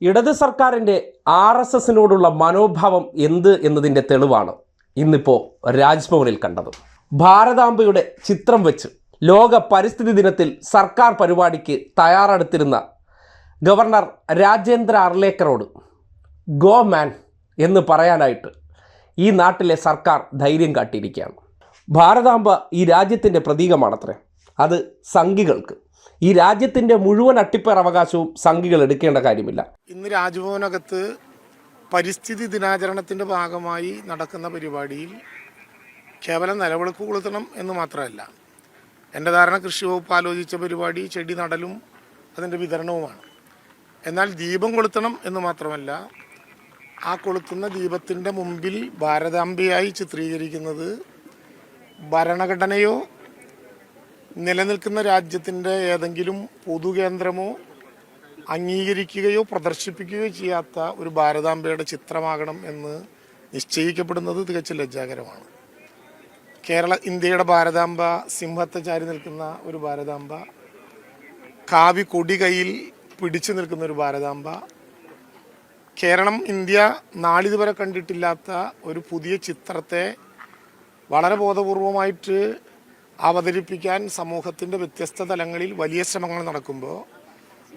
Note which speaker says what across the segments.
Speaker 1: ഇടത് സർക്കാരിന്റെ R S എസിനോടുള്ള മനോഭാവം എന്ത് എന്നതിന്റെ തെളിവാണ് ഇന്നിപ്പോൾ രാജ്ഭവനിൽ കണ്ടത്. ഭാരതാംബയുടെ ചിത്രം വെച്ച് ലോക പരിസ്ഥിതി ദിനത്തിൽ സർക്കാർ പരിപാടിക്ക് തയ്യാറെടുത്തിരുന്ന ഗവർണർ രാജേന്ദ്ര അർലേക്കറോട് ഗോ മാൻ എന്ന് പറയാനായിട്ട് ഈ നാട്ടിലെ സർക്കാർ ധൈര്യം കാട്ടിയിരിക്കുകയാണ്. ഭാരതാംബ ഈ രാജ്യത്തിന്റെ പ്രതീകമാണത്രേ. അത് സംഘികൾക്ക് ഈ രാജ്യത്തിന്റെ മുഴുവൻ അട്ടിപ്പേർ അവകാശവും സംഘികൾ എടുക്കേണ്ട കാര്യമില്ല.
Speaker 2: ഇന്ന് രാജ്ഭവനകത്ത് പരിസ്ഥിതി ദിനാചരണത്തിന്റെ ഭാഗമായി നടക്കുന്ന പരിപാടിയിൽ കേവലം നിലവിളക്ക് കൊളുത്തണം എന്ന് മാത്രമല്ല എന്റെ ധാരണ കൃഷി വകുപ്പ് ആലോചിച്ച പരിപാടി ചെടി നടലും അതിന്റെ വിതരണവുമാണ്. എന്നാൽ ദീപം കൊളുത്തണം എന്ന് മാത്രമല്ല ആ കൊളുത്തുന്ന ദീപത്തിന്റെ മുമ്പിൽ ഭാരതാംബയായി ചിത്രീകരിക്കുന്നത് ഭരണഘടനയോ നിലനിൽക്കുന്ന രാജ്യത്തിന്റെ ഏതെങ്കിലും പൊതുകേന്ദ്രമോ അംഗീകരിക്കുകയോ പ്രദർശിപ്പിക്കുകയോ ചെയ്യാത്ത ഒരു ഭാരതാംബയുടെ ചിത്രമാകണം എന്ന് നിശ്ചയിക്കപ്പെടുന്നത് തികച്ചും ലജ്ജാകരമാണ്. കേരള ഇന്ത്യയുടെ ഭാരതാംബ സിംഹത്തെ ചാരി നിൽക്കുന്ന ഒരു ഭാരതാംബ കാവി കൊടി കയ്യിൽ പിടിച്ചു നിൽക്കുന്ന ഒരു ഭാരതാംബ കേരളം ഇന്ത്യ നാളിതുവരെ കണ്ടിട്ടില്ലാത്ത ഒരു പുതിയ ചിത്രത്തെ വളരെ ബോധപൂർവമായിട്ട് അവതരിപ്പിക്കാൻ സമൂഹത്തിന്റെ വ്യത്യസ്ത തലങ്ങളിൽ വലിയ ശ്രമങ്ങൾ നടക്കുമ്പോൾ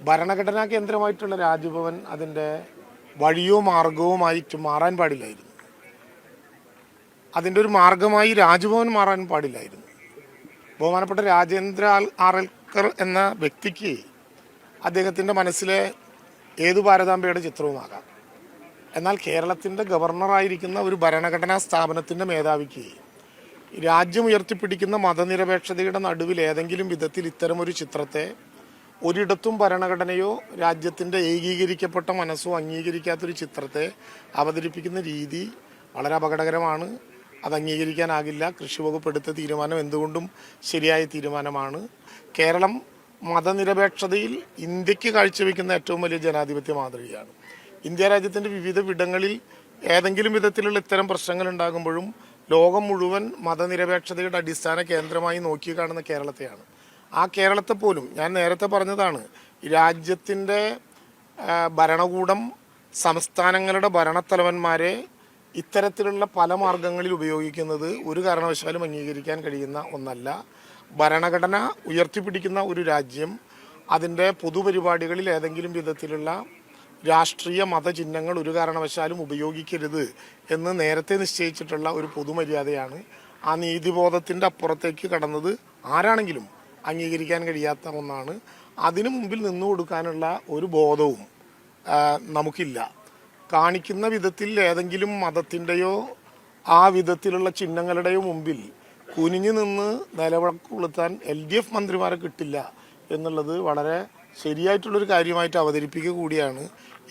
Speaker 2: ഭരണഘടനാ കേന്ദ്രമായിട്ടുള്ള രാജ്ഭവൻ അതിന്റെ വഴിയോ മാർഗവുമായിട്ട് മാറാൻ പാടില്ലായിരുന്നു. അതിന്റെ ഒരു മാർഗമായി രാജ്ഭവൻ മാറാൻ പാടില്ലായിരുന്നു. ബഹുമാനപ്പെട്ട രാജേന്ദ്ര ആറൽക്കർ എന്ന വ്യക്തിക്ക് അദ്ദേഹത്തിന്റെ മനസ്സിലെ ഏതു ഭാരതാംബയുടെ ചിത്രവുമാകാം. എന്നാൽ കേരളത്തിന്റെ ഗവർണറായിരിക്കുന്ന ഒരു ഭരണഘടനാ സ്ഥാപനത്തിന്റെ മേധാവിക്ക് രാജ്യം ഉയർത്തിപ്പിടിക്കുന്ന മതനിരപേക്ഷതയുടെ നടുവിൽ ഏതെങ്കിലും വിധത്തിൽ ഇത്തരമൊരു ചിത്രത്തെ ഒരിടത്തും ഭരണഘടനയോ രാജ്യത്തിന്റെ ഏകീകരിക്കപ്പെട്ട മനസ്സോ അംഗീകരിക്കാത്തൊരു ചിത്രത്തെ അവതരിപ്പിക്കുന്ന രീതി വളരെ അപകടകരമാണ്. അത് അംഗീകരിക്കാനാകില്ല. കൃഷി വകുപ്പ് എടുത്ത തീരുമാനം എന്തുകൊണ്ടും ശരിയായ തീരുമാനമാണ്. കേരളം മതനിരപേക്ഷതയിൽ ഇന്ത്യയ്ക്ക് കാഴ്ചവെക്കുന്ന ഏറ്റവും വലിയ ജനാധിപത്യ മാതൃകയാണ്. ഇന്ത്യ രാജ്യത്തിന്റെ വിവിധ വിടങ്ങളിൽ ഏതെങ്കിലും വിധത്തിലുള്ള ഇത്തരം പ്രശ്നങ്ങൾ ഉണ്ടാകുമ്പോഴും ലോകം മുഴുവൻ മതനിരപേക്ഷതയുടെ അടിസ്ഥാന കേന്ദ്രമായി നോക്കി കാണുന്ന കേരളത്തെയാണ്. ആ കേരളത്തെ പോലും ഞാൻ നേരത്തെ പറഞ്ഞതാണ് രാജ്യത്തിന്റെ ഭരണകൂടം സംസ്ഥാനങ്ങളുടെ ഭരണത്തലവന്മാരെ ഇത്തരത്തിലുള്ള പല മാർഗങ്ങളിൽ ഉപയോഗിക്കുന്നത് ഒരു കാരണവശാലും അംഗീകരിക്കാൻ കഴിയുന്ന ഒന്നല്ല. ഭരണഘടന ഉയർത്തിപ്പിടിക്കുന്ന ഒരു രാജ്യം അതിന്റെ പൊതുപരിപാടികളിൽ ഏതെങ്കിലും വിധത്തിലുള്ള രാഷ്ട്രീയ മതചിഹ്നങ്ങൾ ഒരു കാരണവശാലും ഉപയോഗിക്കരുത് എന്ന് നേരത്തെ നിശ്ചയിച്ചിട്ടുള്ള ഒരു പൊതുമര്യാദയാണ് ആ നീതിബോധത്തിന്റെ അപ്പുറത്തേക്ക് കടന്നത് ആരാണെങ്കിലും അംഗീകരിക്കാൻ കഴിയാത്ത ഒന്നാണ്. അതിനു മുമ്പിൽ നിന്നു കൊടുക്കാനുള്ള ഒരു ബോധവും നമുക്കില്ല. കാണിക്കുന്ന വിധത്തിൽ ഏതെങ്കിലും മതത്തിന്റെയോ ആ വിധത്തിലുള്ള ചിഹ്നങ്ങളുടെയോ മുമ്പിൽ കുനിഞ്ഞു നിന്ന് നിലവിളക്ക് കൊളുത്താൻ എൽ ഡി എഫ് മന്ത്രിമാരെ കിട്ടില്ല എന്നുള്ളത് വളരെ ശരിയായിട്ടുള്ളൊരു കാര്യമായിട്ട് അവതരിപ്പിക്കുക കൂടിയാണ്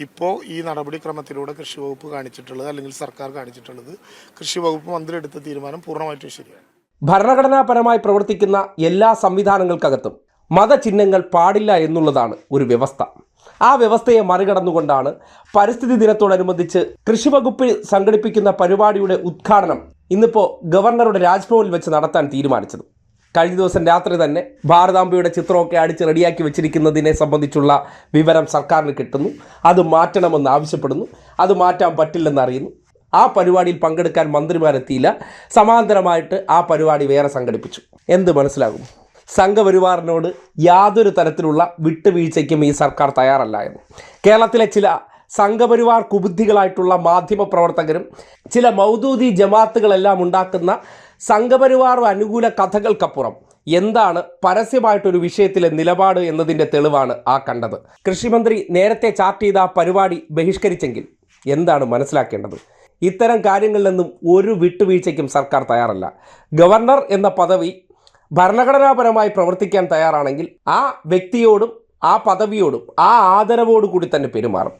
Speaker 2: ഇപ്പോൾ ഈ നടപടിക്രമത്തിലൂടെ കൃഷി വകുപ്പ് കാണിച്ചിട്ടുള്ളത് അല്ലെങ്കിൽ സർക്കാർ കാണിച്ചിട്ടുള്ളത്. കൃഷി വകുപ്പ് മന്ത്രി എടുത്ത തീരുമാനം പൂർണമായിട്ടും ശരിയാണ്.
Speaker 1: ഭരണഘടനാപരമായി പ്രവർത്തിക്കുന്ന എല്ലാ സംവിധാനങ്ങൾക്കകത്തും മതചിഹ്നങ്ങൾ പാടില്ല എന്നുള്ളതാണ് ഒരു വ്യവസ്ഥ. ആ വ്യവസ്ഥയെ മറികടന്നുകൊണ്ടാണ് പരിസ്ഥിതി ദിനത്തോടനുബന്ധിച്ച് കൃഷിവകുപ്പ് സംഘടിപ്പിക്കുന്ന പരിപാടിയുടെ ഉദ്ഘാടനം ഇന്നിപ്പോൾ ഗവർണറുടെ രാജ്ഭവനിൽ വെച്ച് നടത്താൻ തീരുമാനിച്ചത്. കഴിഞ്ഞ ദിവസം രാത്രി തന്നെ ഭാരതാംബയുടെ ചിത്രമൊക്കെ അടിച്ച് റെഡിയാക്കി വെച്ചിരിക്കുന്നതിനെ സംബന്ധിച്ചുള്ള വിവരം സർക്കാരിന് കിട്ടുന്നു. അത് മാറ്റണമെന്ന് ആവശ്യപ്പെടുന്നു. അത് മാറ്റാൻ പറ്റില്ലെന്ന് അറിയുന്നു. ആ പരിപാടിയിൽ പങ്കെടുക്കാൻ മന്ത്രിമാരെത്തിയില്ല. സമാന്തരമായിട്ട് ആ പരിപാടി വേറെ സംഘടിപ്പിച്ചു. എന്ത് മനസ്സിലാകും? സംഘപരിവാറിനോട് യാതൊരു തരത്തിലുള്ള വിട്ടുവീഴ്ചയ്ക്കും ഈ സർക്കാർ തയ്യാറല്ല എന്ന്. കേരളത്തിലെ ചില സംഘപരിവാർ കുബുദ്ധികളായിട്ടുള്ള മാധ്യമപ്രവർത്തകരും ചില മൗദൂദി ജമാത്തുകളെല്ലാം ഉണ്ടാക്കുന്ന സംഘപരിവാർ അനുകൂല കഥകൾക്കപ്പുറം എന്താണ് പരസ്യമായിട്ടൊരു വിഷയത്തിലെ നിലപാട് എന്നതിന്റെ തെളിവാണ് ആ കണ്ടത്. കൃഷിമന്ത്രി നേരത്തെ ചാർട്ട് ചെയ്ത പരിപാടി ബഹിഷ്കരിച്ചെങ്കിൽ എന്താണ് മനസ്സിലാക്കേണ്ടത്? ഇത്തരം കാര്യങ്ങളിൽ നിന്നും ഒരു വിട്ടുവീഴ്ചയ്ക്കും സർക്കാർ തയ്യാറല്ല. ഗവർണർ എന്ന പദവി ഭരണഘടനാപരമായി പ്രവർത്തിക്കാൻ തയ്യാറാണെങ്കിൽ ആ വ്യക്തിയോടും ആ പദവിയോടും ആ ആദരവോടു കൂടി തന്നെ പെരുമാറും.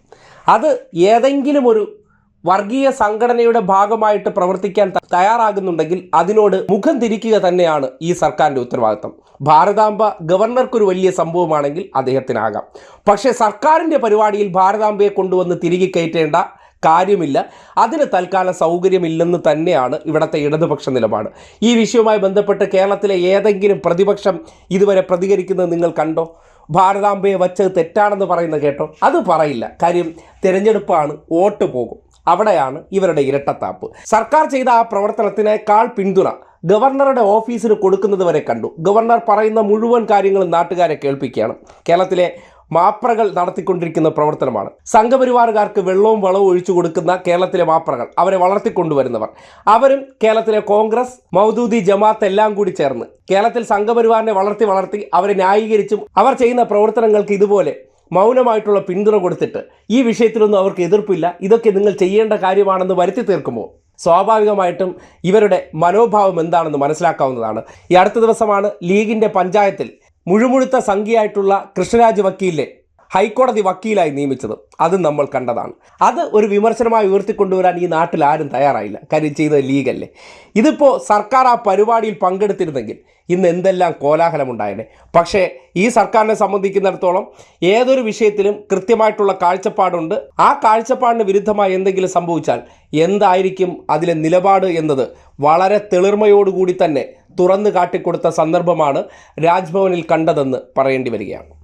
Speaker 1: അത് ഏതെങ്കിലും ഒരു വർഗീയ സംഘടനയുടെ ഭാഗമായിട്ട് പ്രവർത്തിക്കാൻ തയ്യാറാകുന്നുണ്ടെങ്കിൽ അതിനോട് മുഖം തിരിക്കുക തന്നെയാണ് ഈ സർക്കാരിന്റെ ഉത്തരവാദിത്തം. ഭാരതാംബ ഗവർണർക്കൊരു വലിയ സംഭവമാണെങ്കിൽ അദ്ദേഹത്തിനാകാം. പക്ഷേ സർക്കാരിന്റെ പരിപാടിയിൽ ഭാരതാംബയെ കൊണ്ടുവന്ന് തിരികെ കയറ്റേണ്ട കാര്യമില്ല. അതിന് തൽക്കാലം സൗകര്യമില്ലെന്ന് തന്നെയാണ് ഇവിടുത്തെ ഇടതുപക്ഷ നിലപാട്. ഈ വിഷയവുമായി ബന്ധപ്പെട്ട് കേരളത്തിലെ ഏതെങ്കിലും പ്രതിപക്ഷം ഇതുവരെ പ്രതികരിക്കുന്നത് നിങ്ങൾ കണ്ടോ? ഭാരതാംബയെ വച്ചത് തെറ്റാണെന്ന് പറയുന്ന കേട്ടോ? അത് പറയില്ല. കാര്യം തിരഞ്ഞെടുപ്പാണ് വോട്ട് പോകും. അവിടെയാണ് ഇവരുടെ ഇരട്ടത്താപ്പ്. സർക്കാർ ചെയ്ത ആ പ്രവർത്തനത്തിനേക്കാൾ പിന്തുണ ഗവർണറുടെ ഓഫീസിന് കൊടുക്കുന്നത് വരെ കണ്ടു. ഗവർണർ പറയുന്ന മുഴുവൻ കാര്യങ്ങളും നാട്ടുകാരെ കേൾപ്പിക്കുകയാണ്. കേരളത്തിലെ മാപ്രകൾ നടത്തിക്കൊണ്ടിരിക്കുന്ന പ്രവർത്തനമാണ്. സംഘപരിവാറുകാർക്ക് വെള്ളവും വളവും ഒഴിച്ചു കൊടുക്കുന്ന കേരളത്തിലെ മാപ്രകൾ അവരെ വളർത്തിക്കൊണ്ടുവരുന്നവർ. അവരും കേരളത്തിലെ കോൺഗ്രസ് മൗദൂദി ജമാഅത്ത് എല്ലാം കൂടി ചേർന്ന് കേരളത്തിൽ സംഘപരിവാറിനെ വളർത്തി വളർത്തി അവരെ ന്യായീകരിച്ചും അവർ ചെയ്യുന്ന പ്രവർത്തനങ്ങൾക്ക് ഇതുപോലെ മൗനമായിട്ടുള്ള പിന്തുണ കൊടുത്തിട്ട് ഈ വിഷയത്തിലൊന്നും അവർക്ക് എതിർപ്പില്ല. ഇതൊക്കെ നിങ്ങൾ ചെയ്യേണ്ട കാര്യമാണെന്ന് വരുത്തി തീർക്കുമ്പോൾ സ്വാഭാവികമായിട്ടും ഇവരുടെ മനോഭാവം എന്താണെന്ന് മനസ്സിലാക്കാവുന്നതാണ്. ഈ അടുത്ത ദിവസമാണ് ലീഗിന്റെ പഞ്ചായത്തിൽ മുഴുമുഴുത്ത സംഖ്യയായിട്ടുള്ള കൃഷ്ണരാജ് വക്കീലിനെ ഹൈക്കോടതി വക്കീലായി നിയമിച്ചത് അതും നമ്മൾ കണ്ടതാണ്. അത് ഒരു വിമർശനമായി ഉയർത്തിക്കൊണ്ടുവരാൻ ഈ നാട്ടിൽ ആരും തയ്യാറായില്ല. കാര്യം ചെയ്തത് ലീഗല്ലേ. ഇതിപ്പോൾ സർക്കാർ ആ പരിപാടിയിൽ പങ്കെടുത്തിരുന്നെങ്കിൽ ഇന്ന് എന്തെല്ലാം കോലാഹലമുണ്ടായേനെ. പക്ഷേ ഈ സർക്കാരിനെ സംബന്ധിക്കുന്നിടത്തോളം ഏതൊരു വിഷയത്തിലും കൃത്യമായിട്ടുള്ള കാഴ്ചപ്പാടുണ്ട്. ആ കാഴ്ചപ്പാടിന് വിരുദ്ധമായി എന്തെങ്കിലും സംഭവിച്ചാൽ എന്തായിരിക്കും അതിലെ നിലപാട് എന്നത് വളരെ തെളിർമയോടുകൂടി തന്നെ തുറന്നു കാട്ടിക്കൊടുത്ത സന്ദർഭമാണ് രാജ്ഭവനിൽ കണ്ടതെന്ന് പറയേണ്ടി വരികയാണ്.